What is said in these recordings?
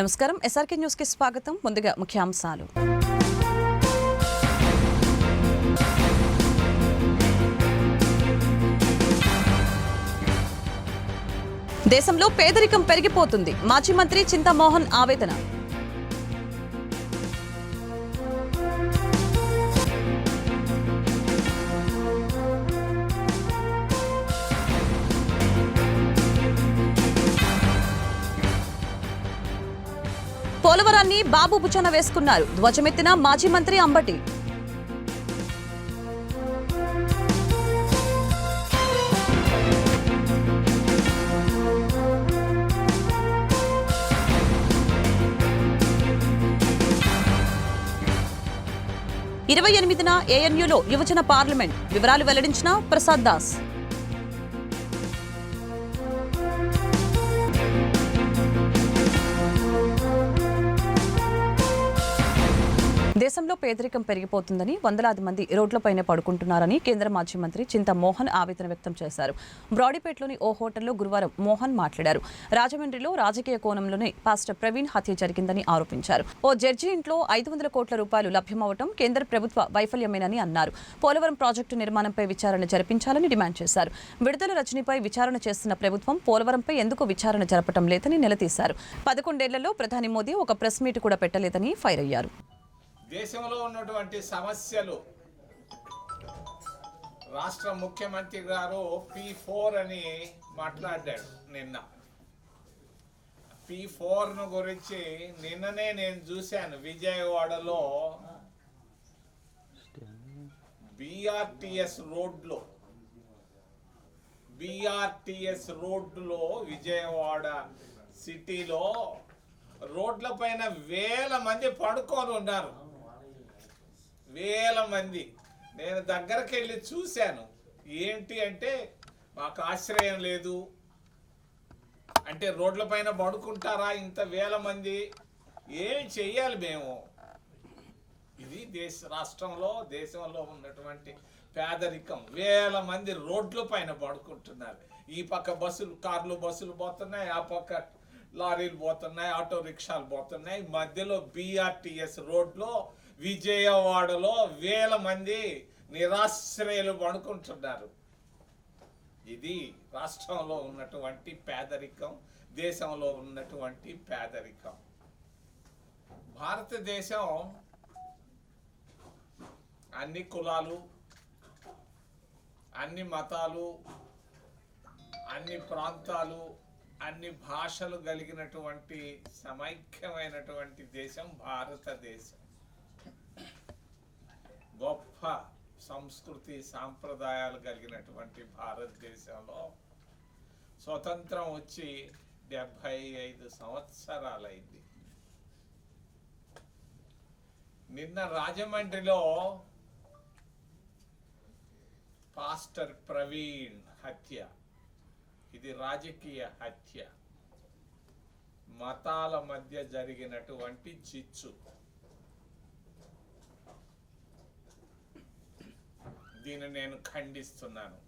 నమస్కారం. ఎస్ఆర్కే న్యూస్కి స్వాగతం. ముందుగా ముఖ్యాంశాలు. దేశంలో పేదరికం పెరిగిపోతుంది. మాజీ మంత్రి చింతామోహన్ ఆవేదన. పోలవరాన్ని బాబు భుజన వేసుకున్నారు. ధ్వజమెత్తిన మాజీ మంత్రి అంబటి. ఇరవై ఎనిమిదిన ఏఎన్యూలో యువజన పార్లమెంట్. వివరాలు వెల్లడించిన ప్రసాద్ దాస్. రాష్ట్రంలో పేదరికం పెరిగిపోతుందని వందలాది మంది రోడ్లపైనే పడుకుంటున్నారని కేంద్ర మాజీ మంత్రి చింత మోహన్ ఆవేదన వ్యక్తం చేశారు. బ్రాడీపేటలోని ఓ హోటల్లో గురువారం మోహన్ మాట్లాడారు. రాజమండ్రిలో రాజకీయ కోణంలోనే పాస్టర్ ప్రవీణ్ హత్య జరిగిందని ఆరోపించారు. ఓ జడ్జి ఇంట్లో ఐదు వందల కోట్ల రూపాయలు లభ్యమవటం కేంద్ర ప్రభుత్వ వైఫల్యమేనని అన్నారు. పోలవరం ప్రాజెక్టు నిర్మాణంపై విచారణ జరిపించాలని డిమాండ్ చేశారు. విడుదల రచనపై విచారణ చేస్తున్న ప్రభుత్వం పోలవరంపై ఎందుకు విచారణ జరపటం లేదని నిలదీశారు. పదకొండేళ్ళలో ప్రధాని మోదీ ఒక ప్రెస్ మీట్ కూడా పెట్టలేదని ఫైర్ అయ్యారు. దేశంలో ఉన్నటువంటి సమస్యలు. రాష్ట్ర ముఖ్యమంత్రి గారు పి ఫోర్ అని మాట్లాడాడు నిన్న. పి ఫోర్ను గురించి నిన్ననే నేను చూశాను విజయవాడలో. బిఆర్టిఎస్ రోడ్లో. బిఆర్టిఎస్ రోడ్లో విజయవాడ సిటీలో రోడ్ల పైన వేల మంది పడుకొని ఉన్నారు. వేల మంది. నేను దగ్గరకు వెళ్ళి చూశాను. ఏంటి అంటే మాకు ఆశ్రయం లేదు. అంటే రోడ్ల పైన పడుకుంటారా ఇంత వేల మంది? ఏం చెయ్యాలి మేము? ఇది దేశ రాష్ట్రంలో దేశంలో ఉన్నటువంటి పేదరికం. వేల మంది రోడ్ల పైన పడుకుంటున్నారు. ఈ పక్క బస్సులు కార్లు బస్సులు పోతున్నాయి ఆ పక్క లారీలు పోతున్నాయి ఆటో రిక్షాలు పోతున్నాయి. మధ్యలో బీఆర్టీఎస్ రోడ్లో విజయవాడలో వేల మంది నిరాశ్రయులు పడుకుంటున్నారు. ఇది రాష్ట్రంలో ఉన్నటువంటి పేదరికం దేశంలో ఉన్నటువంటి పేదరికం. భారతదేశం అన్ని కులాలు అన్ని మతాలు అన్ని ప్రాంతాలు అన్ని భాషలు కలిగినటువంటి సమైక్యమైనటువంటి దేశం భారతదేశం. గొప్ప సంస్కృతి సాంప్రదాయాలు కలిగినటువంటి భారతదేశంలో స్వతంత్రం వచ్చి డెబ్భై ఐదు సంవత్సరాలైంది. నిన్న రాజమండ్రిలో పాస్టర్ ప్రవీణ్ హత్య. ఇది రాజకీయ హత్య. మతాల మధ్య జరిగినటువంటి చిచ్చు దీన్ని నేను ఖండిస్తున్నాను.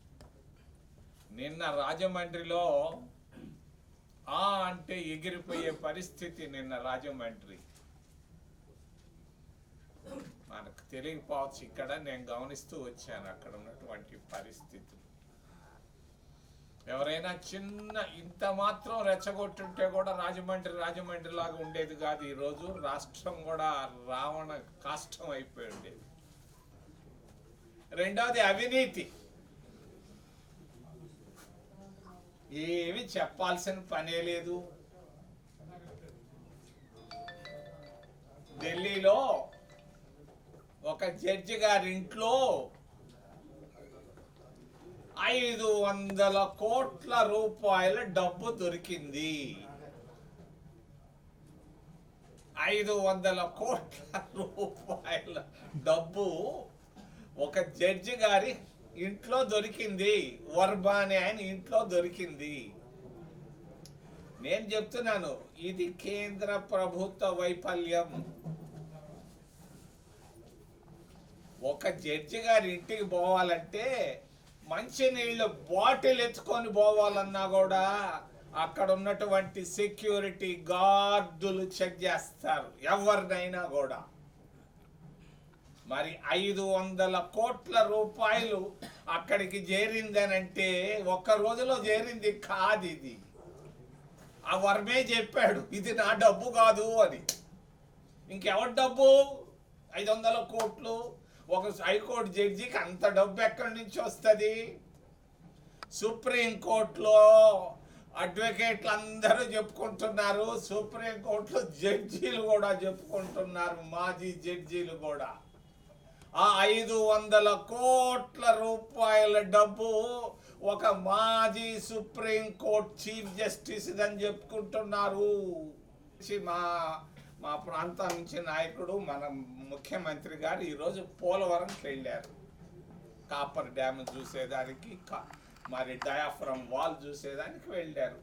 నిన్న రాజమండ్రిలో ఆ అంటే ఎగిరిపోయే పరిస్థితి నిన్న రాజమండ్రి. మనకు తెలియకపోవచ్చు ఇక్కడ నేను గమనిస్తూ వచ్చాను అక్కడ ఉన్నటువంటి పరిస్థితులు. ఎవరైనా చిన్న ఇంత మాత్రం రెచ్చగొట్టుంటే కూడా రాజమండ్రి రాజమండ్రి లాగా ఉండేది కాదు. ఈరోజు రాష్ట్రం కూడా రావణ కాష్టం అయిపోయి ఉండేది. రెండవది అవినీతి. ఏమి చెప్పాల్సిన పనే లేదు. ఢిల్లీలో ఒక జడ్జి గారి ఇంట్లో ఐదు వందల కోట్ల రూపాయల డబ్బు దొరికింది. ఐదు వందల కోట్ల రూపాయల డబ్బు ఒక జడ్జి గారి ఇంట్లో దొరికింది. వర్బా అనే ఆయన ఇంట్లో దొరికింది. నేను చెప్తున్నాను ఇది కేంద్ర ప్రభుత్వ వైఫల్యం. ఒక జడ్జి గారి ఇంటికి పోవాలంటే మంచినీళ్ళ బాటిల్ ఎత్తుకొని పోవాలన్నా కూడా అక్కడ ఉన్నటువంటి సెక్యూరిటీ గార్డులు చెక్ చేస్తారు ఎవరినైనా కూడా. మరి ఐదు వందల కోట్ల రూపాయలు అక్కడికి చేరిందనంటే ఒక్క రోజులో చేరింది కాదు ఇది ఆ వర్మే చెప్పాడు ఇది నా డబ్బు కాదు అని. ఇంకెవరి డబ్బు? ఐదు వందల కోట్లు. ఒక హైకోర్టు జడ్జికి అంత డబ్బు ఎక్కడి నుంచి వస్తుంది? సుప్రీంకోర్టులో అడ్వకేట్లు అందరూ చెప్పుకుంటున్నారు సుప్రీంకోర్టులో జడ్జీలు కూడా చెప్పుకుంటున్నారు మాజీ జడ్జీలు కూడా. ఆ ఐదు వందల కోట్ల రూపాయల డబ్బు ఒక మాజీ సుప్రీంకోర్టు చీఫ్ జస్టిస్ అని చెప్పుకుంటున్నారు. మా మా ప్రాంతం నుంచి నాయకుడు మన ముఖ్యమంత్రి గారు ఈరోజు పోలవరంకి వెళ్ళారు. కాపర్ డ్యామ్ చూసేదానికి కా- మరి డయాఫ్రమ్ వాల్ చూసేదానికి వెళ్ళారు.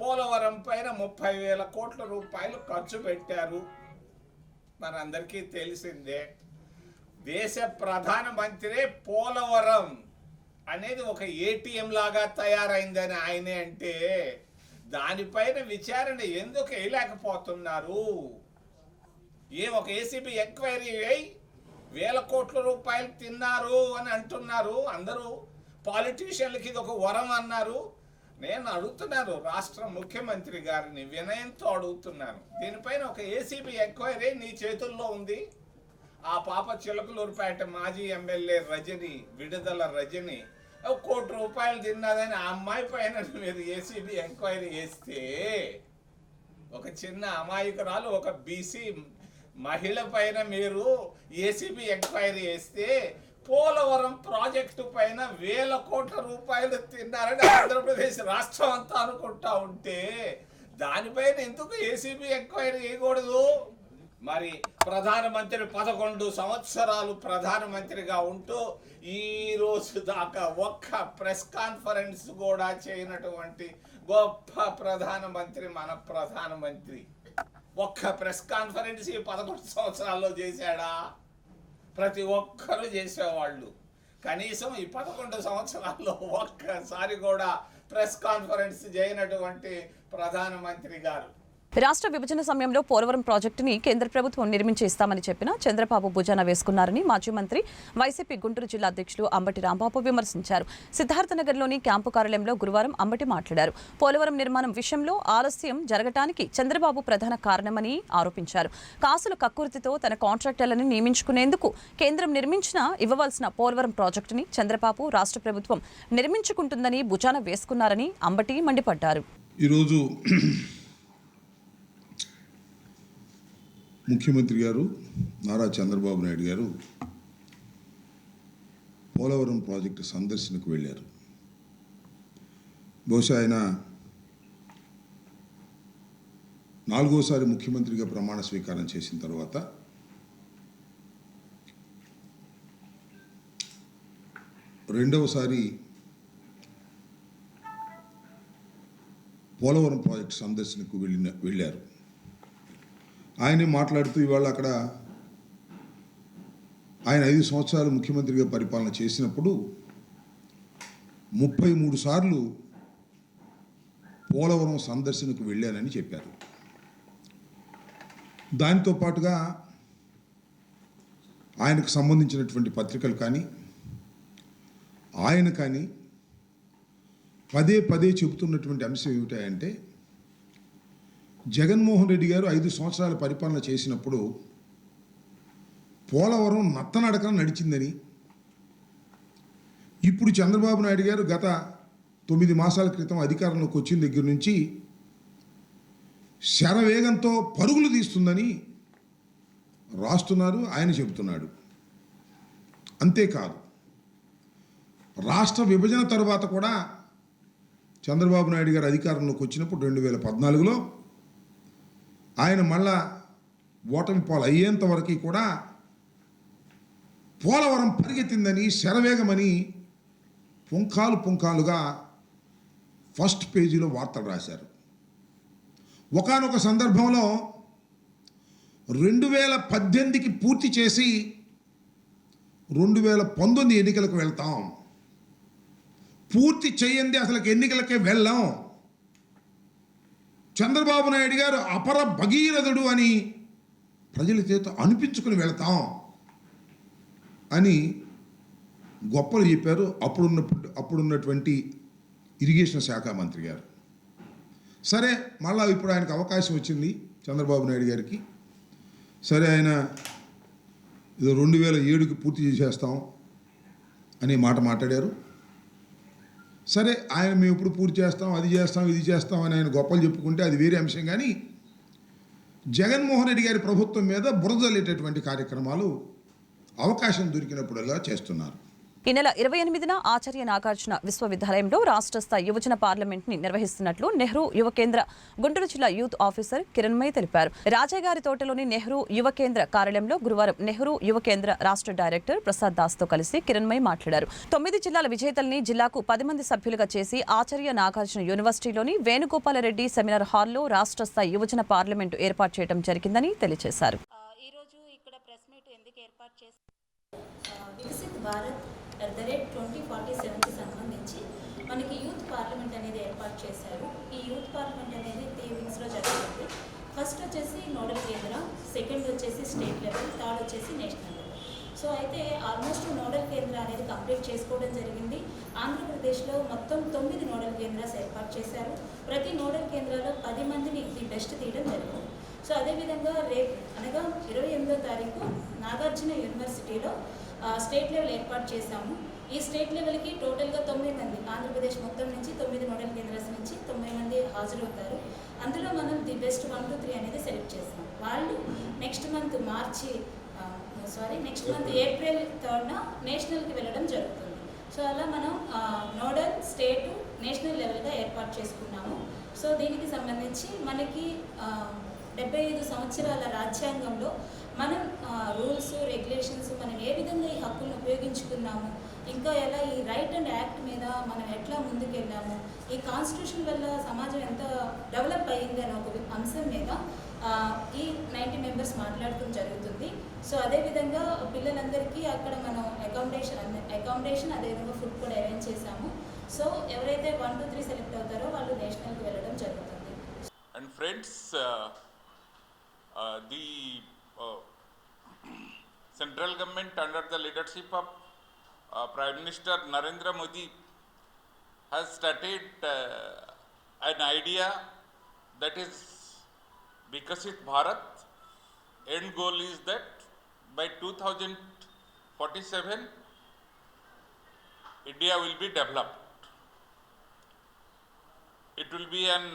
పోలవరం పైన ముప్పై వేల కోట్ల రూపాయలు ఖర్చు పెట్టారు. మనందరికీ తెలిసిందే దేశ ప్రధానమంత్రే పోలవరం అనేది ఒక ఏటీఎం లాగా తయారైందని ఆయనే అంటే దానిపైన విచారణ ఎందుకు వేయలేకపోతున్నారు? ఏ ఒక ఏసీబీ ఎంక్వైరీ అయి వేల కోట్ల రూపాయలు తిన్నారు అని అంటున్నారు. అందరూ పాలిటీషియన్లకి ఇది ఒక వరం అన్నారు. నేను అడుగుతున్నాను రాష్ట్ర ముఖ్యమంత్రి గారిని వినయంతో అడుగుతున్నాను. దీనిపైన ఒక ఏసీబీ ఎంక్వైరీ నీ చేతుల్లో ఉంది. ఆ పాప చిలకలూరుపేట మాజీ ఎమ్మెల్యే రజని విడుదల రజని కోటి రూపాయలు తిన్నదని ఆ అమ్మాయి పైన మీరు ఏసీబీ ఎంక్వైరీ చేస్తే ఒక చిన్న అమాయకురాలు ఒక బీసీ మహిళ పైన మీరు ఏసీబీ ఎంక్వైరీ చేస్తే పోలవరం ప్రాజెక్టు పైన వేల కోట్ల రూపాయలు తిన్నారని ఆంధ్రప్రదేశ్ రాష్ట్రం అంతా అనుకుంటా ఉంటే దానిపైన ఎందుకు ఏసీబీ ఎంక్వైరీ చేయకూడదు? మరి ప్రధానమంత్రి పదకొండు సంవత్సరాలు ప్రధానమంత్రిగా ఉంటూ ఈ రోజు దాకా ఒక్క ప్రెస్ కాన్ఫరెన్స్ కూడా చేయనటువంటి గొప్ప ప్రధానమంత్రి మన ప్రధానమంత్రి. ఒక్క ప్రెస్ కాన్ఫరెన్స్ ఈ పదకొండు సంవత్సరాల్లో చేశాడా? ప్రతి ఒక్కరూ చేసేవాళ్ళు. కనీసం ఈ పదకొండు సంవత్సరాల్లో ఒక్కసారి కూడా ప్రెస్ కాన్ఫరెన్స్ చేయనటువంటి ప్రధానమంత్రి గారు. రాష్ట్ర విభజన సమయంలో పోలవరం ప్రాజెక్టుని కేంద్ర ప్రభుత్వం నిర్మించి ఇస్తామని చెప్పిన చంద్రబాబు భుజాన వేసుకున్నారని మాజీ మంత్రి వైసీపీ గుంటూరు జిల్లా అధ్యక్షులు అంబటి రాంబాబు విమర్శించారు. సిద్ధార్థనగర్లోని క్యాంపు కార్యాలయంలో గురువారం అంబటి మాట్లాడారు. పోలవరం నిర్మాణం విషయంలో ఆలస్యం జరగటానికి చంద్రబాబు ప్రధాన కారణమని ఆరోపించారు. కాసుల కక్కుర్తితో తన కాంట్రాక్టర్లను నియమించుకునేందుకు కేంద్రం నిర్మించిన ఇవ్వవలసిన పోలవరం ప్రాజెక్టుని చంద్రబాబు రాష్ట్ర ప్రభుత్వం నిర్మించుకుంటుందని భుజాన వేసుకున్నారని అంబటి మండిపడ్డారు. ఈరోజు ముఖ్యమంత్రి గారు నారా చంద్రబాబు నాయుడు గారు పోలవరం ప్రాజెక్టు సందర్శనకు వెళ్ళారు. బహుశా ఆయన నాలుగోసారి ముఖ్యమంత్రిగా ప్రమాణ స్వీకారం చేసిన తర్వాత రెండవసారి పోలవరం ప్రాజెక్టు సందర్శనకు వెళ్ళిన వెళ్ళారు. ఆయనే మాట్లాడుతూ ఇవాళ అక్కడ ఆయన ఐదు సంవత్సరాలు ముఖ్యమంత్రిగా పరిపాలన చేసినప్పుడు ముప్పై మూడు సార్లు పోలవరం సందర్శనకు వెళ్ళానని చెప్పారు. దానితో పాటుగా ఆయనకు సంబంధించినటువంటి పత్రికలు కానీ ఆయన కానీ పదే పదే చెబుతున్నటువంటి అంశం ఏమిటంటే జగన్మోహన్ రెడ్డి గారు ఐదు సంవత్సరాల పరిపాలన చేసినప్పుడు పోలవరం నత్తనడకన నడిచిందని. ఇప్పుడు చంద్రబాబు నాయుడు గారు గత తొమ్మిది మాసాల క్రితం అధికారంలోకి వచ్చిన దగ్గర నుంచి శరవేగంతో పరుగులు తీస్తుందని రాస్తున్నారు ఆయన చెబుతున్నాడు. అంతేకాదు రాష్ట్ర విభజన తర్వాత కూడా చంద్రబాబు నాయుడు గారు అధికారంలోకి వచ్చినప్పుడు రెండు వేల పద్నాలుగులో ఆయన మళ్ళా ఓటమి పాలు అయ్యేంత వరకు కూడా పోలవరం పరిగెత్తిందని శరవేగమని పుంఖాలు పుంఖాలుగా ఫస్ట్ పేజీలో వార్తలు రాశారు. ఒకానొక సందర్భంలో రెండు వేల పద్దెనిమిదికి పూర్తి చేసి రెండు వేల పంతొమ్మిది ఎన్నికలకు వెళ్తాం. పూర్తి చేయండి అసలు ఎన్నికలకే వెళ్ళాం. చంద్రబాబు నాయుడు గారు అపర భగీరథుడు అని ప్రజల చేత అనిపించుకుని వెళతాం అని గొప్పలు చెప్పారు. అప్పుడున్న అప్పుడున్నటువంటి ఇరిగేషన్ శాఖ మంత్రి గారు. సరే మళ్ళా ఇప్పుడు ఆయనకు అవకాశం వచ్చింది చంద్రబాబు నాయుడు గారికి. సరే ఆయన ఇది రెండు వేల ఏడుకి పూర్తి చేసేస్తాం అనే మాట మాట్లాడారు. సరే ఆయన మేము ఇప్పుడు పూర్తి చేస్తాం అది చేస్తాం ఇది చేస్తాం అని ఆయన గొప్పలు చెప్పుకుంటే అది వేరే అంశం. కానీ జగన్మోహన్ రెడ్డి గారి ప్రభుత్వం మీద బురదలేటటువంటి కార్యక్రమాలు అవకాశం దొరికినప్పుడల్లా చేస్తున్నారు. ఈ నెల ఇరవై ఎనిమిదిన ఆచార్య నాగార్జున విశ్వవిద్యాలయంలో రాష్ట్ర స్థాయి యువజన పార్లమెంట్ని నిర్వహిస్తున్నట్లు నెహ్రూ యువ కేంద్ర గుంటూరు జిల్లా యూత్ ఆఫీసర్ కిరణ్మయ్ తెలిపారు. రాజాగారి తోటలోని నెహ్రూ యువ కేంద్ర కార్యాలయంలో గురువారం నెహ్రూ యువ కేంద్ర రాష్ట్ర డైరెక్టర్ ప్రసాద్ దాస్తో కలిసి కిరణ్మయ్ మాట్లాడారు. తొమ్మిది జిల్లాల విజేతల్ని జిల్లాకు పది మంది సభ్యులుగా చేసి ఆచార్య నాగార్జున యూనివర్సిటీలోని వేణుగోపాలరెడ్డి సెమినార్ హాల్లో రాష్ట్ర స్థాయి యువజన పార్లమెంటు ఏర్పాటు చేయడం జరిగిందని తెలియజేశారు. ఈరోజు ఇక్కడ ప్రెస్ మీట్ ఎందుకు ఏర్పాటు చేసి Viksit Bharat at the rate twenty forty సెవెన్కి సంబంధించి మనకి యూత్ పార్లమెంట్ అనేది ఏర్పాటు చేశారు. ఈ యూత్ పార్లమెంట్ అనేది త్రీ జరుగుతుంది. ఫస్ట్ వచ్చేసి నోడల్ కేంద్ర సెకండ్ వచ్చేసి స్టేట్ లెవెల్ థర్డ్ వచ్చేసి నేషనల్ లెవెల్ సో అయితే ఆల్మోస్ట్ నోడల్ కేంద్ర అనేది కంప్లీట్ చేసుకోవడం జరిగింది. ఆంధ్రప్రదేశ్లో మొత్తం తొమ్మిది నోడల్ కేంద్రాలు ఏర్పాటు చేశారు. ప్రతి నోడల్ కేంద్రాల్లో పది మందిని ది బెస్ట్ తీయడం జరిగింది. సో అదేవిధంగా రేపు అనగా ఇరవై ఎనిమిదో తారీఖు నాగార్జున యూనివర్సిటీలో స్టేట్ లెవెల్ ఏర్పాటు చేశాము. ఈ స్టేట్ లెవెల్కి టోటల్గా తొమ్మిది మంది ఆంధ్రప్రదేశ్ మొత్తం నుంచి తొమ్మిది నోడల్ కేంద్రాల నుంచి తొమ్మిది మంది హాజరవుతారు. అందులో మనం the best one two three అనేది సెలెక్ట్ చేస్తాం. వాళ్ళు next month March sorry next month April. థర్డ్న నేషనల్కి వెళ్ళడం జరుగుతుంది. సో అలా మనం నోడల్ స్టేట్ నేషనల్ లెవెల్గా ఏర్పాటు చేసుకున్నాము. సో దీనికి సంబంధించి మనకి డెబ్బై ఐదు సంవత్సరాల రాజ్యాంగంలో మనం రూల్స్ రెగ్యులేషన్స్ మనం ఏ విధంగా ఈ హక్కులను ఉపయోగించుకున్నాము ఇంకా ఎలా ఈ రైట్ అండ్ యాక్ట్ మీద మనం ఎట్లా ముందుకెళ్ళాము ఈ కాన్స్టిట్యూషన్ వల్ల సమాజం ఎంత డెవలప్ అయ్యింది అనే ఒక అంశం మీద ఈ నైంటీ మెంబర్స్ మాట్లాడటం జరుగుతుంది. సో అదేవిధంగా పిల్లలందరికీ అక్కడ మనం అకామిడేషన్ అకామిడేషన్ అదేవిధంగా ఫుడ్ కూడా అరేంజ్ చేశాము. సో ఎవరైతే వన్ టూ త్రీ సెలెక్ట్ అవుతారో వాళ్ళు నేషనల్కి వెళ్ళడం జరుగుతుంది. And friends the central government under the leadership of uh, Prime Minister Narendra Modi has started uh, an idea that is Vikasit Bharat. End goal is that by 2047, India will be developed. It will be an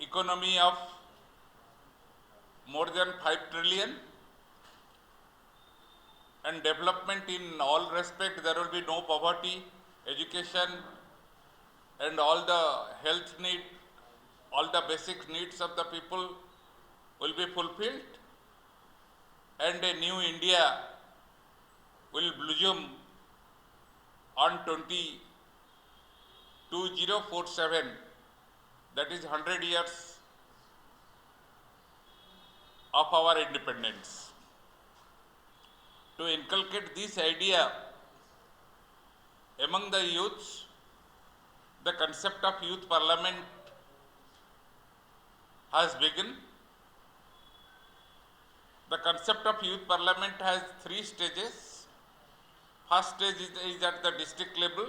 economy of more than 5 trillion and development in all respect there will be no poverty education and all the health need all the basic needs of the people will be fulfilled and a new india will bloom on 20 2047 that is 100 years of our independence. To inculcate this idea among the youths, the concept of youth parliament has begun. The concept of youth parliament has three stages. First stage is, is at the district level,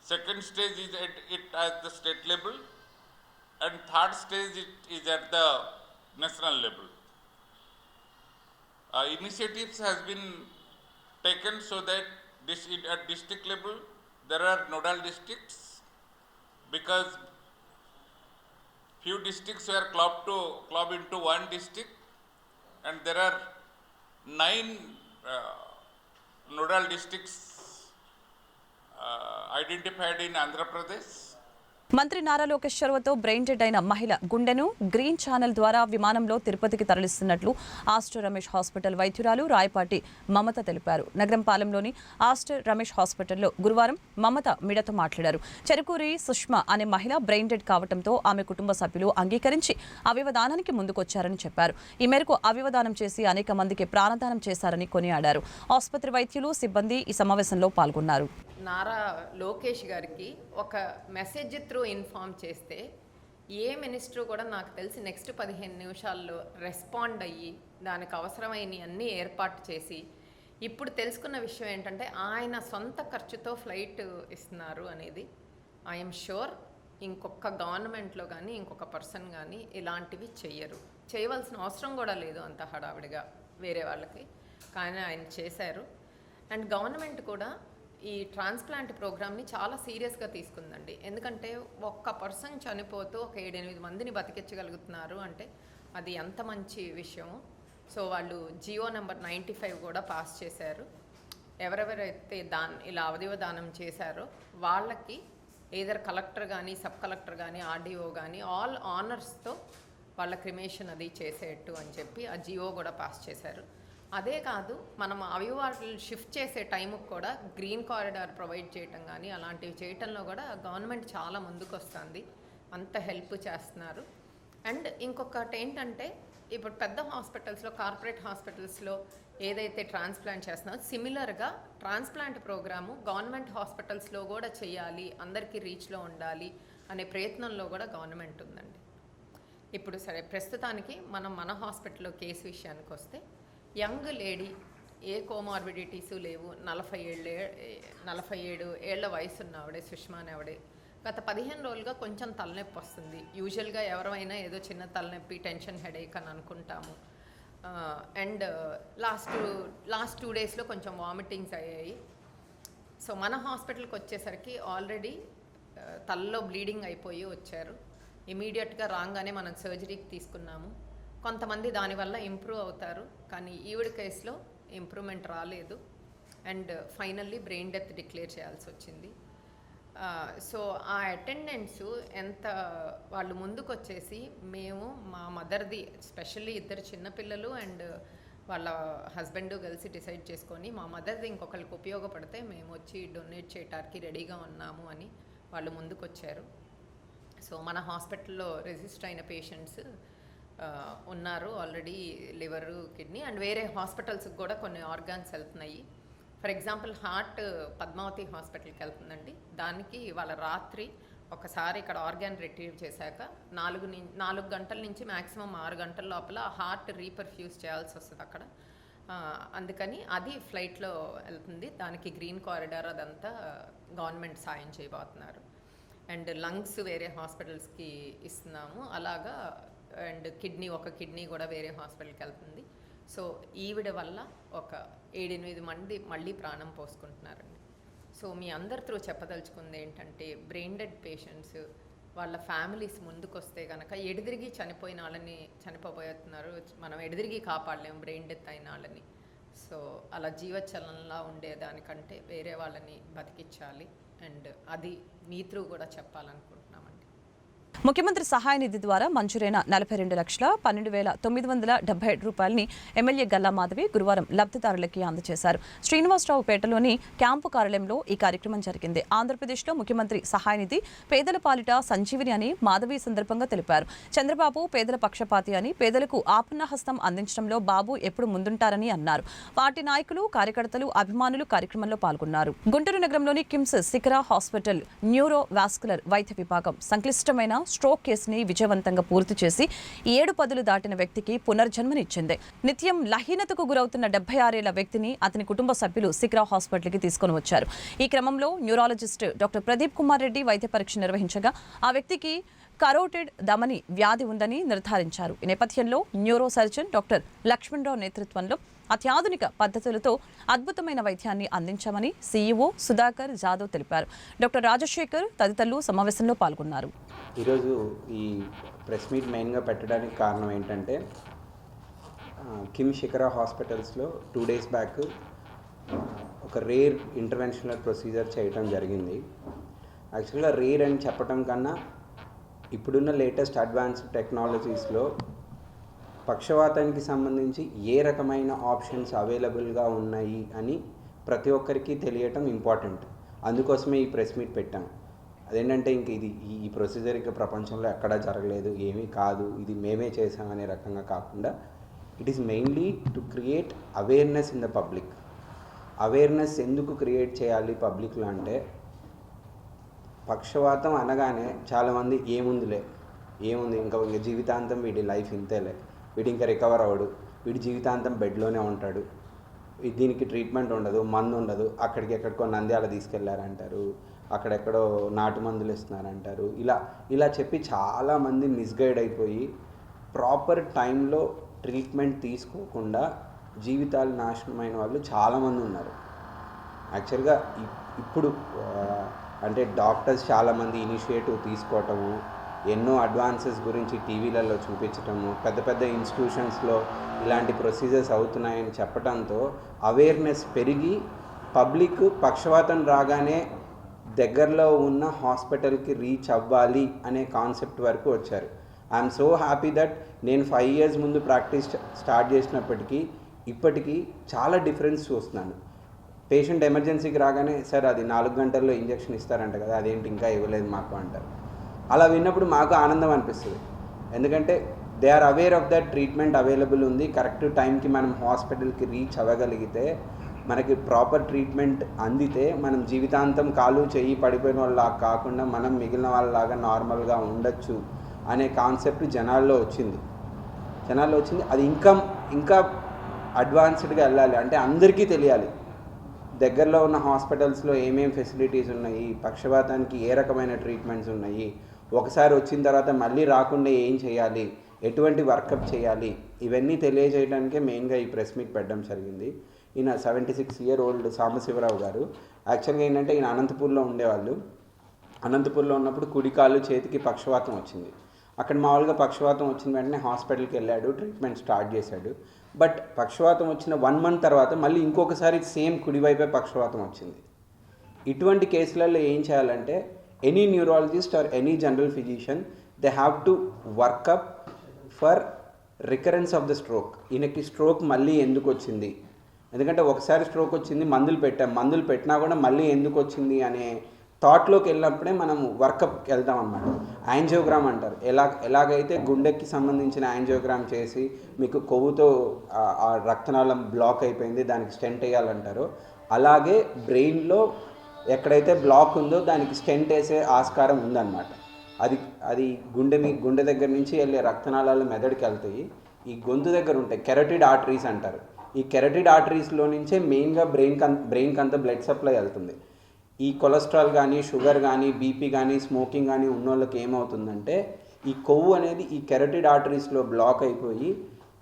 second stage is at it at the state level, and third stage it is at the national level. Uh, initiatives has been taken so that this at district level there are nodal districts because few districts were clubbed to club into one district and there are nine uh, nodal districts uh, identified in Andhra Pradesh. మంత్రి నారా లోకేష్ చొరవతో brain dead అయిన మహిళ గుండెను green channel ద్వారా విమానంలో తిరుపతికి తరలిస్తున్నట్లు Aster Ramesh hospital వైద్యురాలు రాయపాటి మమత తెలిపారు. నగరంపాలెంలోని ఆస్టర్ రమేష్ హాస్పిటల్లో గురువారం మమత మిడతో మాట్లాడారు. చెరుకూరి సుష్మా అనే మహిళ బ్రెయిన్ డెడ్ కావడంతో ఆమె కుటుంబ సభ్యులు అంగీకరించి అవయవదానానికి ముందుకొచ్చారని చెప్పారు. ఈ మేరకు అవయవదానం చేసి అనేక మందికి ప్రాణదానం చేశారని కొనియాడారు. ఆసుపత్రి వైద్యులు సిబ్బంది ఈ సమావేశంలో పాల్గొన్నారు. నారా లోకేష్ గారికి ఒక మెసేజ్ త్రూ ఇన్ఫామ్ చేస్తే ఏ మినిస్టర్ కూడా నాకు తెలిసి నెక్స్ట్ పదిహేను నిమిషాల్లో రెస్పాండ్ అయ్యి దానికి అవసరమైన అన్నీ ఏర్పాటు చేసి ఇప్పుడు తెలుసుకున్న విషయం ఏంటంటే ఆయన సొంత ఖర్చుతో ఫ్లైట్ ఇస్తున్నారు అనేది. ఐఎమ్ షూర్ ఇంకొక గవర్నమెంట్లో కానీ ఇంకొక పర్సన్ కానీ ఇలాంటివి చెయ్యరు. చేయవలసిన అవసరం కూడా లేదు అంత హడావిడిగా వేరే వాళ్ళకి. కానీ ఆయన చేశారు. అండ్ గవర్నమెంట్ కూడా ఈ ట్రాన్స్ప్లాంట్ ప్రోగ్రామ్ని చాలా సీరియస్గా తీసుకుందండి. ఎందుకంటే ఒక్క పర్సన్ చనిపోతూ ఒక ఏడెనిమిది మందిని బతికించగలుగుతున్నారు అంటే అది ఎంత మంచి విషయమో. సో వాళ్ళు జియో నెంబర్ నైంటీ ఫైవ్ కూడా పాస్ చేశారు. ఎవరెవరైతే దాన్ ఇలా అవయవ దానం చేశారో వాళ్ళకి ఏదర్ కలెక్టర్ కానీ సబ్ కలెక్టర్ కానీ ఆర్డీఓ కానీ ఆల్ ఆనర్స్తో వాళ్ళ క్రిమేషన్ అది చేసేట్టు అని చెప్పి ఆ జియో కూడా పాస్ చేశారు. అదే కాదు మనం అవయవాలు షిఫ్ట్ చేసే టైంకి కూడా గ్రీన్ కారిడార్ ప్రొవైడ్ చేయటం కానీ అలాంటివి చేయటంలో కూడా గవర్నమెంట్ చాలా ముందుకు వస్తుంది అంత హెల్ప్ చేస్తున్నారు. అండ్ ఇంకొకటి ఏంటంటే ఇప్పుడు పెద్ద హాస్పిటల్స్లో కార్పొరేట్ హాస్పిటల్స్లో ఏదైతే ట్రాన్స్ప్లాంట్ చేస్తున్నారో సిమిలర్గా ట్రాన్స్ప్లాంట్ ప్రోగ్రాము గవర్నమెంట్ హాస్పిటల్స్లో కూడా చేయాలి అందరికీ రీచ్లో ఉండాలి అనే ప్రయత్నంలో కూడా గవర్నమెంట్ ఉందండి. ఇప్పుడు సరే ప్రస్తుతానికి మనం మన హాస్పిటల్లో కేసు విషయానికి వస్తే యంగ్ లేడీ ఏ కోమార్బిడిటీస్ లేవు. నలభై ఏళ్ళే నలభై ఏడు ఏళ్ళ వయసు ఉన్న ఆవిడే సుష్మా అనే ఆవిడే గత పదిహేను రోజులుగా కొంచెం తలనొప్పి వస్తుంది. యూజువల్గా ఎవరైనా ఏదో చిన్న తలనొప్పి టెన్షన్ హెడేక్ అని అనుకుంటాము. అండ్ లాస్ట్ లాస్ట్ టూ డేస్లో కొంచెం వామిటింగ్స్ అయ్యాయి. సో మన హాస్పిటల్కి వచ్చేసరికి ఆల్రెడీ తలలో బ్లీడింగ్ అయిపోయి వచ్చారు. ఇమీడియట్గా రాగానే మనం సర్జరీకి తీసుకున్నాము. కొంతమంది దానివల్ల ఇంప్రూవ్ అవుతారు. కానీ ఈవిడ కేసులో ఇంప్రూవ్మెంట్ రాలేదు. And finally brain death declare చేయాల్సి వచ్చింది. సో ఆ అటెండెన్స్ ఎంత వాళ్ళు ముందుకు వచ్చేసి మేము మా మదర్ది స్పెషల్లీ ఇద్దరు చిన్నపిల్లలు అండ్ వాళ్ళ హస్బెండ్ కలిసి డిసైడ్ చేసుకొని మా మదర్ది ఇంకొకరికి ఉపయోగపడితే మేము వచ్చి డొనేట్ చేయటానికి రెడీగా ఉన్నాము అని వాళ్ళు ముందుకు వచ్చారు సో మన హాస్పిటల్లో రిజిస్టర్ అయిన పేషెంట్స్ ఉన్నారు ఆల్రెడీ లివరు కిడ్నీ అండ్ వేరే హాస్పిటల్స్కి కూడా కొన్ని ఆర్గాన్స్ వెళ్తున్నాయి. ఫర్ ఎగ్జాంపుల్ హార్ట్ పద్మావతి హాస్పిటల్కి వెళ్తుందండి. దానికి వాళ్ళ రాత్రి ఒకసారి ఇక్కడ ఆర్గాన్ రిట్రీవ్ చేశాక నాలుగు నాలుగు గంటల నుంచి మ్యాక్సిమం ఆరు గంటల లోపల హార్ట్ రీపర్ఫ్యూజ్ చేయాల్సి వస్తుంది అక్కడ. అందుకని అది ఫ్లైట్లో వెళ్తుంది. దానికి గ్రీన్ కారిడార్ అదంతా గవర్నమెంట్ సాయం చేయబోతున్నారు. అండ్ లంగ్స్ వేరే హాస్పిటల్స్కి ఇస్తున్నాము. అలాగా అండ్ కిడ్నీ ఒక కిడ్నీ కూడా వేరే హాస్పిటల్కి వెళ్తుంది. సో ఈవిడ వల్ల ఒక ఏడెనిమిది మంది మళ్ళీ ప్రాణం పోసుకుంటున్నారండి. సో మీ అందరి త్రూ చెప్పదలుచుకుంది ఏంటంటే బ్రెయిన్ డెడ్ పేషెంట్స్ వాళ్ళ ఫ్యామిలీస్ ముందుకొస్తే కనుక ఎడిదిరిగి చనిపోయిన వాళ్ళని చనిపోబోతున్నారు. మనం ఎడిదిరిగి కాపాడలేము బ్రెయిన్ డెత్ అయిన వాళ్ళని. సో అలా జీవచలంలా ఉండేదానికంటే వేరే వాళ్ళని బతికించాలి అండ్ అది మీ త్రూ కూడా చెప్పాలనుకుంటున్నాను. ముఖ్యమంత్రి సహాయ నిధి ద్వారా మంజూరైన నలభై రెండు లక్షల పన్నెండు వేల తొమ్మిది వందల డెబ్బై ఏడు రూపాయలని ఎమ్మెల్యే గల్లా మాధవి గురువారం లబ్ధిదారులకి అందజేశారు. శ్రీనివాసరావు పేటలోని క్యాంపు కార్యాలయంలో ఈ కార్యక్రమం జరిగింది. ఆంధ్రప్రదేశ్లో ముఖ్యమంత్రి సహాయ నిధి పేదల పాలిట సంజీవిని అని మాధవి సందర్భంగా తెలిపారు. చంద్రబాబు పేదల పక్షపాతి అని పేదలకు ఆపన్నహస్తం అందించడంలో బాబు ఎప్పుడు ముందుంటారని అన్నారు. పార్టీ నాయకులు కార్యకర్తలు అభిమానులు కార్యక్రమంలో పాల్గొన్నారు. గుంటూరు నగరంలోని KIMS Shikhara hospital neuro vascular వైద్య విభాగం సంక్లిష్టమైన స్ట్రోక్ కేసుని విజయవంతంగా పూర్తి చేసి ఏడు పదులు దాటిన వ్యక్తికి పునర్జన్మనిచ్చింది. నిత్యం లహీనతకు గురవుతున్న డెబ్బై ఆరేళ్ళ వ్యక్తిని అతని కుటుంబ సభ్యులు సిక్రా హాస్పిటల్కి తీసుకొని వచ్చారు. ఈ క్రమంలో న్యూరాలజిస్ట్ డాక్టర్ ప్రదీప్ కుమార్ రెడ్డి వైద్య పరీక్ష నిర్వహించగా ఆ వ్యక్తికి కరోటెడ్ దమని వ్యాధి ఉందని నిర్ధారించారు. ఈ నేపథ్యంలో న్యూరో సర్జన్ డాక్టర్ లక్ష్మణరావు నేతృత్వంలో అత్యాధునిక పద్ధతులతో అద్భుతమైన వైద్యాన్ని అందించామని సీఈఓ సుధాకర్ జాదవ్ తెలిపారు. డాక్టర్ రాజశేఖర్ తదితరులు సమావేశంలో పాల్గొన్నారు. ఈరోజు ఈ ప్రెస్ మీట్ మెయిన్గా పెట్టడానికి కారణం ఏంటంటే కిమ్ శిఖరా హాస్పిటల్స్లో టూ డేస్ బ్యాక్ ఒక రేర్ ఇంటర్వెన్షనల్ ప్రొసీజర్ చేయటం జరిగింది. యాక్చువల్గా రేర్ అని చెప్పటం కన్నా ఇప్పుడున్న లేటెస్ట్ అడ్వాన్స్డ్ టెక్నాలజీస్లో పక్షవాతానికి సంబంధించి ఏ రకమైన ఆప్షన్స్ అవైలబుల్గా ఉన్నాయి అని ప్రతి ఒక్కరికి తెలియటం ఇంపార్టెంట్. అందుకోసమే ఈ ప్రెస్ మీట్ పెట్టాం. అదేంటంటే ఇంక ఇది ఈ- ప్రొసీజర్ ఇక ప్రపంచంలో ఎక్కడా జరగలేదు ఏమీ కాదు ఇది మేమే చేసామనే రకంగా కాకుండా it is mainly to create awareness in the public awareness ఎందుకు క్రియేట్ చేయాలి పబ్లిక్లో అంటే పక్షవాతం అనగానే చాలామంది ఏముందిలే ఏముంది ఇంకా ఇంకా జీవితాంతం వీడి లైఫ్ ఇంతేలే. వీడు ఇంకా రికవర్ అవ్వడు. వీడి జీవితాంతం బెడ్లోనే ఉంటాడు. దీనికి ట్రీట్మెంట్ ఉండదు మందు ఉండదు. అక్కడికి ఎక్కడికో నంద్యాల తీసుకెళ్ళారంటారు. అక్కడెక్కడో నాటు మందులు ఇస్తున్నారంటారు ఇలా ఇలా చెప్పి చాలామంది మిస్గైడ్ అయిపోయి ప్రాపర్ టైంలో ట్రీట్మెంట్ తీసుకోకుండా జీవితాలు నాశనమైన వాళ్ళు చాలామంది ఉన్నారు. యాక్చువల్గా ఇప్- ఇప్పుడు అంటే డాక్టర్స్ చాలామంది ఇనిషియేటివ్ తీసుకోవటము ఎన్నో అడ్వాన్సెస్ గురించి టీవీలలో చూపించటము పెద్ద పెద్ద ఇన్స్టిట్యూషన్స్లో ఇలాంటి ప్రొసీజర్స్ అవుతున్నాయని చెప్పడంతో అవేర్నెస్ పెరిగి పబ్లిక్ పక్షవాతం రాగానే దగ్గరలో ఉన్న హాస్పిటల్కి రీచ్ అవ్వాలి అనే కాన్సెప్ట్ వరకు వచ్చారు. ఐఎమ్ సో హ్యాపీ దట్ నేను ఫైవ్ ఇయర్స్ ముందు ప్రాక్టీస్ స్టార్ట్ చేసినప్పటికీ ఇప్పటికీ చాలా డిఫరెన్స్ చూస్తున్నాను. పేషెంట్ ఎమర్జెన్సీకి రాగానే సార్ అది నాలుగు గంటల్లో ఇంజెక్షన్ ఇస్తారంట కదా అదేంటి ఇంకా ఇవ్వలేదు మాకు అంటారు. అలా విన్నప్పుడు మాకు ఆనందం అనిపిస్తుంది. ఎందుకంటే they are aware of that treatment available ఉంది. కరెక్ట్ టైంకి మనం హాస్పిటల్కి రీచ్ అవ్వగలిగితే మనకి ప్రాపర్ ట్రీట్మెంట్ అందితే మనం జీవితాంతం కాలు చెయ్యి పడిపోయిన వాళ్ళ కాకుండా మనం మిగిలిన వాళ్ళలాగా నార్మల్గా ఉండొచ్చు అనే కాన్సెప్ట్ జనాల్లో వచ్చింది. జనాల్లో వచ్చింది. అది ఇంకా ఇంకా అడ్వాన్స్డ్గా వెళ్ళాలి. అంటే అందరికీ తెలియాలి. దగ్గరలో ఉన్న హాస్పిటల్స్లో ఏమేమి ఫెసిలిటీస్ ఉన్నాయి? పక్షపాతానికి ఏ రకమైన ట్రీట్మెంట్స్ ఉన్నాయి? ఒకసారి వచ్చిన తర్వాత మళ్ళీ రాకుండా ఏం చేయాలి? ఎటువంటి వర్కప్ చేయాలి? ఇవన్నీ తెలియజేయడానికే మెయిన్గా ఈ ప్రెస్ మీట్ పెట్టడం జరిగింది. ఈయన seventy six year old Sambasivarao గారు. యాక్చువల్గా ఏంటంటే ఈయన అనంతపూర్లో ఉండేవాళ్ళు. అనంతపూర్లో ఉన్నప్పుడు కుడికాలు చేతికి పక్షవాతం వచ్చింది. అక్కడ మామూలుగా పక్షవాతం వచ్చిన వెంటనే హాస్పిటల్కి వెళ్ళాడు ట్రీట్మెంట్ స్టార్ట్ చేశాడు. బట్ పక్షవాతం వచ్చిన వన్ మంత్ తర్వాత మళ్ళీ ఇంకొకసారి సేమ్ కుడివైపే పక్షవాతం వచ్చింది. ఇటువంటి కేసులలో ఏం చేయాలంటే any neurologist or any general physician they have to workup for recurrence of the stroke ఈయనకి స్ట్రోక్ మళ్ళీ ఎందుకు వచ్చింది? ఎందుకంటే ఒకసారి స్ట్రోక్ వచ్చింది మందులు పెట్టాం. మందులు పెట్టినా కూడా మళ్ళీ ఎందుకు వచ్చింది అనే థాట్లోకి వెళ్ళినప్పుడే మనం వర్కప్కి వెళ్తాం అనమాట యాంజియోగ్రామ్ అంటారు. ఎలా ఎలాగైతే గుండెకి సంబంధించిన యాంజియోగ్రామ్ చేసి మీకు కొవ్వుతో ఆ- రక్తనాళం బ్లాక్ అయిపోయింది దానికి స్టెంట్ వేయాలంటారు అలాగే బ్రెయిన్లో ఎక్కడైతే బ్లాక్ ఉందో దానికి స్టెంట్ వేసే ఆస్కారం ఉందన్నమాట. అది అది గుండె మీ గుండె దగ్గర నుంచి వెళ్ళే రక్తనాళాలు మెదడుకి వెళ్తాయి. ఈ గొంతు దగ్గర ఉంటాయి. కెరటిడ్ ఆర్టరీస్ అంటారు. ఈ కెరటిడ్ ఆర్టరీస్లో నుంచే మెయిన్గా బ్రెయిన్ అంత బ్రెయిన్కి అంత బ్లడ్ సప్లై వెళ్తుంది. ఈ కొలెస్ట్రాల్ కానీ షుగర్ కానీ బీపీ కానీ స్మోకింగ్ కానీ ఉన్నోళ్ళకి ఏమవుతుందంటే ఈ కొవ్వు అనేది ఈ కెరటిడ్ ఆర్టరీస్లో బ్లాక్ అయిపోయి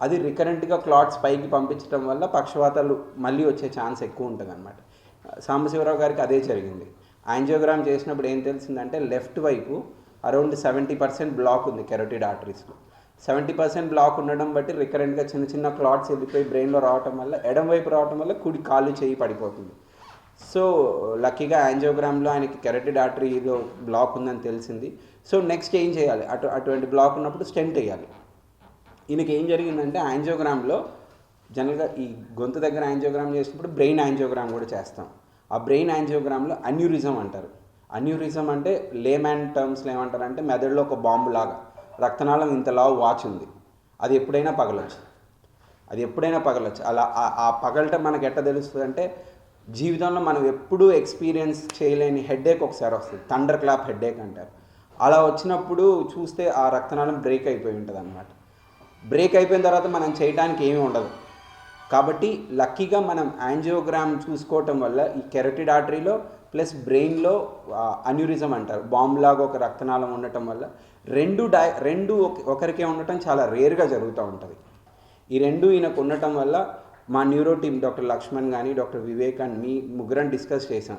అది రికరెంట్గా క్లాట్స్ పైకి పంపించడం వల్ల పక్షవాతాలు మళ్ళీ వచ్చే ఛాన్స్ ఎక్కువ ఉంటుంది అనమాట సాంబశివరావు గారికి అదే జరిగింది. యాంజియోగ్రామ్ చేసినప్పుడు ఏం తెలిసిందంటే లెఫ్ట్ వైపు అరౌండ్ సెవెంటీ పర్సెంట్ బ్లాక్ ఉంది కెరోటిడ్ ఆర్టరీస్లో. సెవెంటీ పర్సెంట్ బ్లాక్ ఉండడం బట్టి రికరెంట్గా చిన్న చిన్న క్లాట్స్ వెళ్ళిపోయి బ్రెయిన్లో రావటం వల్ల ఎడం వైపు రావటం వల్ల కుడి కాలు చేయి పడిపోతుంది. సో లక్కీగా యాంజియోగ్రామ్లో ఆయనకి కెరటిడ్ ఆర్టరీలో బ్లాక్ ఉందని తెలిసింది. సో నెక్స్ట్ ఏం చేయాలి? అటు అటువంటి బ్లాక్ ఉన్నప్పుడు స్టెంట్ వేయాలి. ఈయనకి ఏం జరిగిందంటే యాంజియోగ్రామ్లో జనరల్గా ఈ గొంతు దగ్గర యాంజియోగ్రామ్ చేసినప్పుడు బ్రెయిన్ యాంజియోగ్రామ్ కూడా చేస్తాం. ఆ బ్రెయిన్ యాంజియోగ్రామ్లో అన్యూరిజం అంటారు. అన్యూరిజం అంటే లేమ్యాన్ టర్మ్స్లో ఏమంటారు అంటే మెదడులో ఒక బాంబు లాగా రక్తనాళం ఇంతలా వాచ్ ఉంది. అది ఎప్పుడైనా పగలొచ్చు. అది ఎప్పుడైనా పగలొచ్చు. అలా ఆ- పగలటం మనకు ఎట్ట తెలుస్తుంది అంటే జీవితంలో మనం ఎప్పుడూ ఎక్స్పీరియన్స్ చేయలేని హెడేక్ ఒకసారి వస్తుంది. థండర్ క్లాప్ హెడేక్ అంటారు. అలా వచ్చినప్పుడు చూస్తే ఆ రక్తనాళం బ్రేక్ అయిపోయి ఉంటుంది అనమాట బ్రేక్ అయిపోయిన తర్వాత మనం చేయడానికి ఏమీ ఉండదు. కాబట్టి లక్కీగా మనం యాంజియోగ్రామ్ చూసుకోవటం వల్ల ఈ కెరటిడ్ ఆర్టరీలో ప్లస్ బ్రెయిన్లో అన్యూరిజం అంటారు. బాంబు లాగా ఒక రక్తనాళం ఉండటం వల్ల రెండు డై రెండు ఒక- ఒకరికే ఉండటం చాలా రేర్గా జరుగుతూ ఉంటుంది. ఈ రెండు ఈయనకు ఉండటం వల్ల మా న్యూరో టీమ్ డాక్టర్ లక్ష్మణ్ కానీ డాక్టర్ వివేక్ అండ్ మీ ముగ్గురం డిస్కస్ చేసాం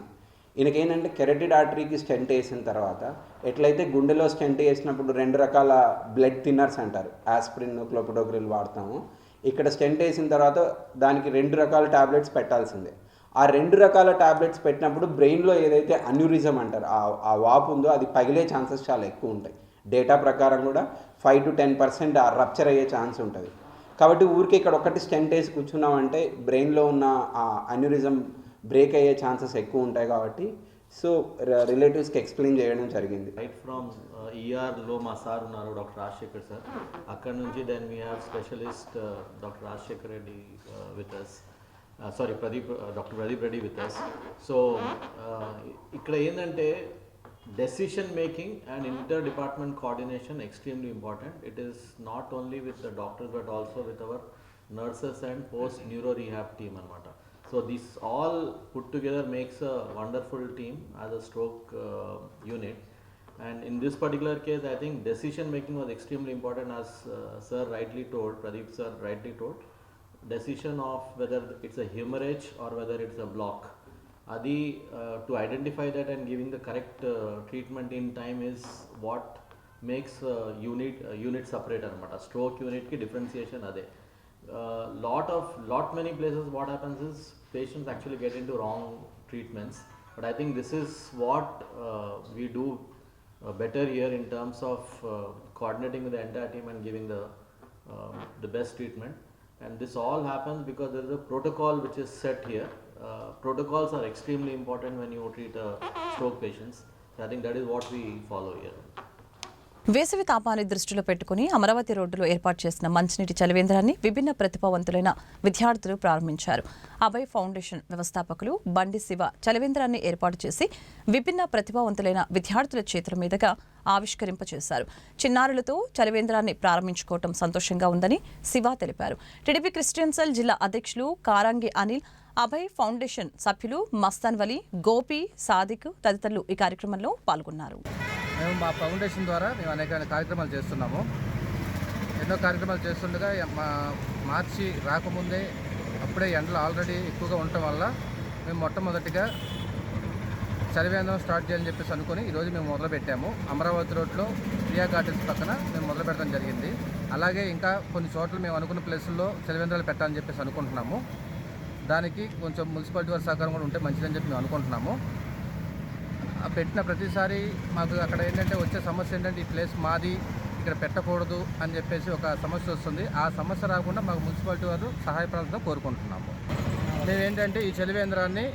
ఈయనకేంటంటే కెరటిడ్ ఆర్టరీకి స్టెంట్ వేసిన తర్వాత ఎట్లయితే గుండెలో స్టెంట్ వేసినప్పుడు రెండు రకాల బ్లడ్ థిన్నర్స్ అంటారు. ఆస్ప్రిన్ క్లోపిడోగ్రిల్ వాడతాము. ఇక్కడ స్టెంట్ వేసిన తర్వాత దానికి రెండు రకాల ట్యాబ్లెట్స్ పెట్టాల్సిందే. ఆ రెండు రకాల ట్యాబ్లెట్స్ పెట్టినప్పుడు బ్రెయిన్లో ఏదైతే అన్యూరిజం అంటారు ఆ ఆ వాపు ఉందో అది పగిలే ఛాన్సెస్ చాలా ఎక్కువ ఉంటాయి. డేటా ప్రకారం కూడా ఫైవ్ టు టెన్ పర్సెంట్ ఆ రప్చర్ అయ్యే ఛాన్స్ ఉంటుంది. కాబట్టి ఊరికి ఇక్కడ ఒకటి స్టెంట్ వేసి కూర్చున్నామంటే బ్రెయిన్లో ఉన్న ఆ అన్యూరిజం బ్రేక్ అయ్యే ఛాన్సెస్ ఎక్కువ ఉంటాయి కాబట్టి సో రిలేటివ్స్కి ఎక్స్ప్లెయిన్ చేయడం జరిగింది. రైట్ ఫ్రమ్ ఈఆర్లో మా సార్ ఉన్నారు డాక్టర్ రాజశేఖర్ సార్. అక్కడ నుంచి then we are specialist doctor Rajasekhar Reddy with us sorry Pradeep doctor Pradeep Reddy with us so ఇక్కడ ఏంటంటే decision making and inter department coordination extremely important it is not only with doctors but also with our nurses and post neuro rehab team అనమాట so this all put together makes a wonderful team as a stroke unit And in this particular case, I think decision making was extremely important, as uh, Sir rightly told, Pradeep Sir rightly told. Decision of whether it's a hemorrhage or whether it's a block. Adi, uh, to identify that and giving the correct uh, treatment in time is what makes unit uh, unit separate anamata. Stroke unit ki differentiation ade. Uh, lot of lot many places what happens is patients actually get into wrong treatments. But I think this is what uh, we do do better here in terms of uh, coordinating with the entire team and giving the uh, the best treatment. And this all happens because there is a protocol which is set here. Uh, protocols are extremely important when you treat uh, stroke patients. I think that is what we follow here వేసవి తాపాన్ని దృష్టిలో పెట్టుకుని అమరావతి రోడ్డులో ఏర్పాటు చేసిన మంచినీటి చలివేంద్రాన్ని విభిన్న ప్రతిభావంతులైన విద్యార్థులు ప్రారంభించారు. అభయ్ ఫౌండేషన్ వ్యవస్థాపకులు బండి శివ చలివేంద్రాన్ని ఏర్పాటు చేసి విభిన్న ప్రతిభావంతులైన విద్యార్థుల చేతుల మీదుగా ఆవిష్కరింపచేశారు. చిన్నారులతో చలివేంద్రాన్ని ప్రారంభించుకోవటం సంతోషంగా ఉందని శివ తెలిపారు. టీడీపీ క్రిస్టియన్సల్ జిల్లా అధ్యక్షులు కారంగి అనిల్ అభయ్ ఫౌండేషన్ సభ్యులు మస్తాన్ వలి గోపి సాదిక్ తదితరులు ఈ కార్యక్రమంలో పాల్గొన్నారు. మేము మా ఫౌండేషన్ ద్వారా మేము అనేక కార్యక్రమాలు చేస్తున్నాము. ఎన్నో కార్యక్రమాలు చేస్తుండగా మా మార్చి రాకముందే అప్పుడే ఎండలు ఆల్రెడీ ఎక్కువగా ఉండటం వల్ల మేము మొట్టమొదటిగా చలివేంద్రం స్టార్ట్ చేయాలని చెప్పేసి అనుకుని ఈరోజు మేము మొదలుపెట్టాము. అమరావతి రోడ్లో ప్రియా గార్డెన్స్ పక్కన మేము మొదలు పెట్టడం జరిగింది. అలాగే ఇంకా కొన్ని చోట్ల మేము అనుకున్న ప్లేసుల్లో చలివేంద్రాలు పెట్టాలని చెప్పేసి అనుకుంటున్నాము. దానికి కొంచెం మున్సిపాలిటీ వారి సహకారం కూడా ఉంటే మంచిదని చెప్పి మేము అనుకుంటున్నాము. పెట్టిన ప్రతిసారి మాకు అక్కడ ఏంటంటే వచ్చే సమస్య ఏంటంటే ఈ ప్లేస్ మాది ఇక్కడ పెట్టకూడదు అని చెప్పేసి ఒక సమస్య వస్తుంది. ఆ సమస్య రాకుండా మాకు మున్సిపాలిటీ వారు సహాయపడాలని కోరుకుంటున్నాము. మేమేంటంటే ఈ చలివేంద్రాన్ని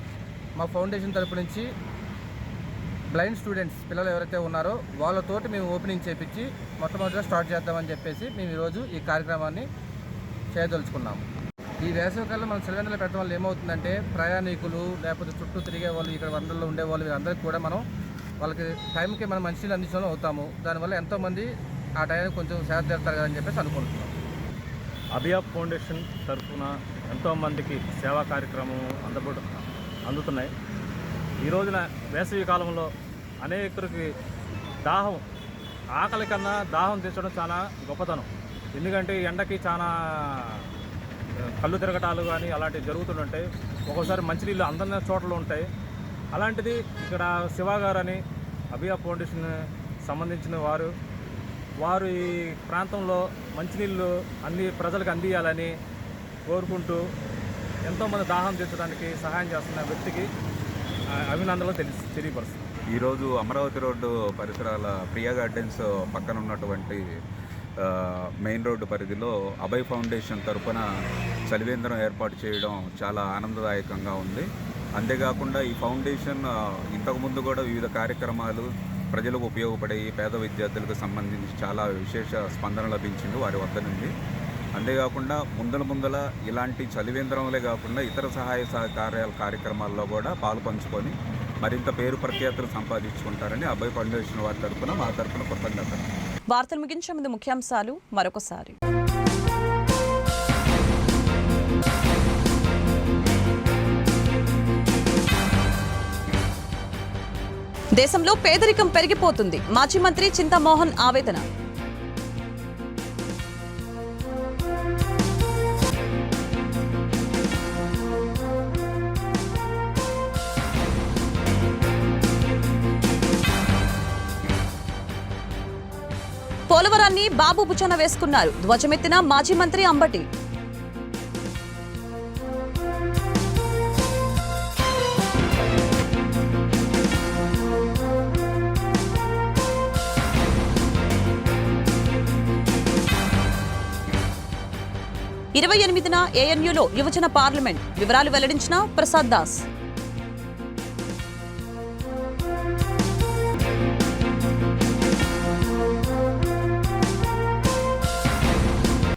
మా ఫౌండేషన్ తరపు నుంచి బ్లైండ్ స్టూడెంట్స్ పిల్లలు ఎవరైతే ఉన్నారో వాళ్ళతోటి మేము ఓపెనింగ్ చేపించి మొట్టమొదటిగా స్టార్ట్ చేద్దామని చెప్పేసి మేము ఈరోజు ఈ కార్యక్రమాన్ని చేయదలుచుకున్నాము. ఈ వేసవికాలంలో మనం సిలిండర్లు పెట్టడం వల్ల ఏమవుతుందంటే ప్రయాణికులు లేకపోతే చుట్టూ తిరిగే వాళ్ళు ఇక్కడ వనరుల్లో ఉండే వాళ్ళు వీరందరికీ కూడా మనం వాళ్ళకి టైంకి మనం మంచినీళ్ళు అందించడం అవుతాము. దానివల్ల ఎంతోమంది ఆ టైంకి కొంచెం సేవ తీరుతారు కదని చెప్పేసి అనుకుంటున్నాం. అభియా ఫౌండేషన్ తరఫున ఎంతోమందికి సేవా కార్యక్రమం అందబడు అందుతున్నాయి. ఈ రోజున వేసవి కాలంలో అనేకరికి దాహం ఆకలి కన్నా దాహం తీర్చడం చాలా గొప్పతనం. ఎందుకంటే ఎండకి చాలా కళ్ళు తిరగటాలు కానీ అలాంటివి జరుగుతుంటాయి ఒక్కోసారి మంచినీళ్ళు అందరిన చోట్ల ఉంటాయి. అలాంటిది ఇక్కడ శివ అభియా ఫౌండేషన్ సంబంధించిన వారు వారు ఈ ప్రాంతంలో మంచినీళ్ళు అన్ని ప్రజలకు అందియాలని కోరుకుంటూ ఎంతోమంది దాహం తీర్చడానికి సహాయం చేస్తున్న వ్యక్తికి అభినందనలు తెలిసి తెలియపరుస్తుంది ఈరోజు అమరావతి రోడ్డు పరిసరాల ప్రియా గార్డెన్స్ పక్కన ఉన్నటువంటి మెయిన్ రోడ్డు పరిధిలో అభయ్ ఫౌండేషన్ తరపున చలివేంద్రం ఏర్పాటు చేయడం చాలా ఆనందదాయకంగా ఉంది. అంతేకాకుండా ఈ ఫౌండేషన్ ఇంతకుముందు కూడా వివిధ కార్యక్రమాలు ప్రజలకు ఉపయోగపడే పేద విద్యార్థులకు సంబంధించి చాలా విశేష స్పందన లభించింది వారి వద్ద నుండి. అంతేకాకుండా ముందల ముందల ఇలాంటి చలివేంద్రంలే కాకుండా ఇతర సహాయ సహకార్యాల కార్యక్రమాల్లో కూడా పాలు పంచుకొని మరింత పేరు ప్రఖ్యాతులు సంపాదించుకుంటారని అభయ్ ఫౌండేషన్ వారి తరఫున మా తరపున కృతజ్ఞతలు. వార్తలు ముగించే ముందు ముఖ్యాంశాలు మరొకసారి. దేశంలో పేదరికం పెరిగిపోతుంది. మాజీ మంత్రి చింతామోహన్ ఆవేదన. అధికారాన్ని బాబు భుజాన వేసుకున్నారు. ధ్వజమెత్తిన మాజీ మంత్రి అంబటి. ఇరవై ఎనిమిదిన ఏఎన్యూలో యువజన పార్లమెంట్. వివరాలు వెల్లడించిన ప్రసాద్ దాస్.